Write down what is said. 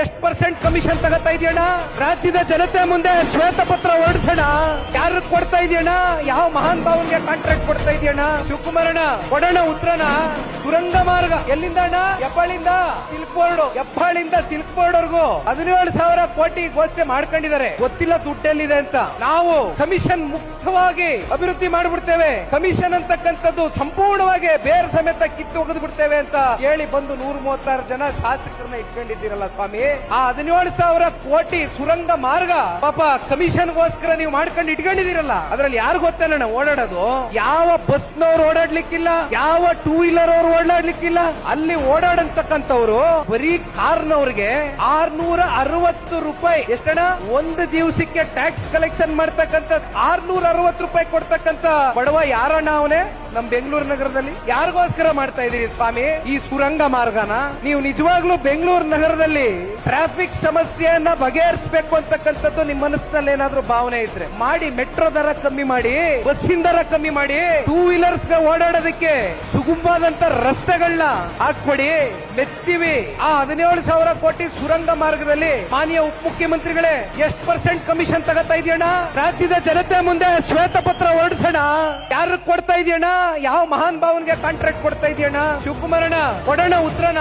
ಎಷ್ಟ್ percent commission ತಗೋತಾ ಇದೆಯಣ್ಣ? ರಾಜ್ಯದ ಜನತೆ ಮುಂದೆ ಶ್ವೇತಪತ್ರ ಹೊರಡಿಸೋಣ. ಯಾರು ಕೊಡ್ತಾ ಇದೆಯಣ್ಣ? ಯಾವ ಮಹಾನ್ ಭಾವನ್ಗೆ ಕಾಂಟ್ರಾಕ್ಟ್ ಕೊಡ್ತಾ ಇದೆಯಣ್ಣ? ಶಿವಕುಮಾರಣ್ಣ, ಕೊಡೋಣ ಉತ್ತರಣ ಸುರಂಗ ಮಾರ್ಗ. ಎಲ್ಲಿಂದ ಅಣ್ಣ? ಹೆಬ್ಬಾಳಿಂದ ಸಿಲ್ಕ್ ಬೋರ್ಡ್ ಹೆಬ್ಬಾಳಿಂದ ಸಿಲ್ಕ್ ಬೋರ್ಡ್ ಹದಿನೇಳು ಸಾವಿರ ಕೋಟಿ ಘೋಷಣೆ ಮಾಡ್ಕೊಂಡಿದ್ದಾರೆ. ಗೊತ್ತಿಲ್ಲ ದುಡ್ಡೆಲ್ಲಿದೆ ಅಂತ. ನಾವು ಕಮಿಷನ್ ಮುಕ್ತವಾಗಿ ಅಭಿವೃದ್ಧಿ ಮಾಡ್ಬಿಡ್ತೇವೆ. ಕಮಿಷನ್ ಅಂತಕ್ಕಂಥದ್ದು ಸಂಪೂರ್ಣವಾಗಿ ಬೇರೆ ಸಮೇತ ಕಿತ್ತು ಒಗೆದು ಅಂತ ಹೇಳಿ ಬಂದು ನೂರ ಮೂವತ್ತಾರು ಜನ ಶಾಸಕರನ್ನ ಇಟ್ಕೊಂಡಿದ್ದೀರಲ್ಲ ಸ್ವಾಮಿ. ಆ ಹದಿನೇಳು ಸಾವಿರ ಕೋಟಿ ಸುರಂಗ ಮಾರ್ಗ ಪಾಪ ಕಮಿಷನ್ಗೋಸ್ಕರ ನೀವು ಮಾಡ್ಕೊಂಡು ಇಟ್ಕೊಂಡಿದ್ದೀರಲ್ಲ, ಅದ್ರಲ್ಲಿ ಯಾರು ಗೊತ್ತಲ್ಲ ಓಡಾಡೋದು. ಯಾವ ಬಸ್ನವ್ರು ಓಡಾಡ್ಲಿಕ್ಕಿಲ್ಲ, ಯಾವ ಟೂ ವೀಲರ್ ಅವ್ರು ಓಡಾಡ್ಲಿಕ್ಕಿಲ್ಲ, ಅಲ್ಲಿ ಓಡಾಡಂತಕ್ಕಂಥವ್ರು ಬರೀ ಕಾರ್ನವ್ರಿಗೆ ಆರ್ನೂರ ಅರವತ್ತು ರೂಪಾಯಿ. ಎಷ್ಟಣ ಒಂದು ದಿವಸಕ್ಕೆ ಟ್ಯಾಕ್ಸ್ ಕಲೆಕ್ಷನ್ ಮಾಡ್ತಕ್ಕಂಥ ಆರ್ನೂರ ಅರವತ್ತು ರೂಪಾಯಿ ಕೊಡ್ತಕ್ಕಂಥ ಬಡವ ಯಾರಣ್ಣ ಅವನೇ? ನಮ್ ಬೆಂಗಳೂರು ನಗರದಲ್ಲಿ ಯಾರಿಗೋಸ್ಕರ ಮಾಡ್ತಾ ಇದೀರಿ ಸ್ವಾಮಿ? ಈ ಸುರಂಗ ಮಾರ್ಗನ ನೀವು ನಿಜವಾಗ್ಲೂ ಬೆಂಗಳೂರು ನಗರದಲ್ಲಿ ಟ್ರಾಫಿಕ್ ಸಮಸ್ಯೆಯನ್ನ ಬಗೆಹರಿಸಬೇಕು ಅಂತಕ್ಕಂಥದ್ದು ನಿಮ್ ಮನಸ್ಸಿನಲ್ಲಿ ಏನಾದ್ರೂ ಭಾವನೆ ಇದ್ರೆ. ಮಾಡಿ ಮೆಟ್ರೋ ದರ ಕಮ್ಮಿ ಮಾಡಿ, ಬಸ್ಸಿನ ದರ ಕಮ್ಮಿ ಮಾಡಿ ಟೂ ವೀಲರ್ಸ್ಗೆ ಓಡಾಡೋದಕ್ಕೆ ಸುಗುಂಬಾದಂತ ರಸ್ತೆಗಳನ್ನ ಹಾಕ್ಬೇಡಿ ಮೆಚ್ತೀವಿ. ಆ ಹದಿನೇಳು ಸಾವಿರ ಕೋಟಿ ಸುರಂಗ ಮಾರ್ಗದಲ್ಲಿ ಮಾನ್ಯ ಉಪಮುಖ್ಯಮಂತ್ರಿಗಳೇ ಎಷ್ಟು ಪರ್ಸೆಂಟ್ ಕಮಿಷನ್ ತಗೋತಾ ಇದೆಯಣ್ಣ? ರಾಜ್ಯದ ಜನತೆ ಮುಂದೆ ಶ್ವೇತ ಪತ್ರ ಹೊರಡಿಸೋಣ. ಯಾರು ಕೊಡ್ತಾ ಇದೆಯಣ್ಣ? ಯಾವ ಮಹಾನ್ ಭಾವನ್ಗೆ ಕಾಂಟ್ರಾಕ್ಟ್ ಕೊಡ್ತಾ ಇದೀಯಣ್ಣ? ಶಿವಕುಮಾರಣ್ಣ ಕೊಡೋಣ ಉತ್ತರನ.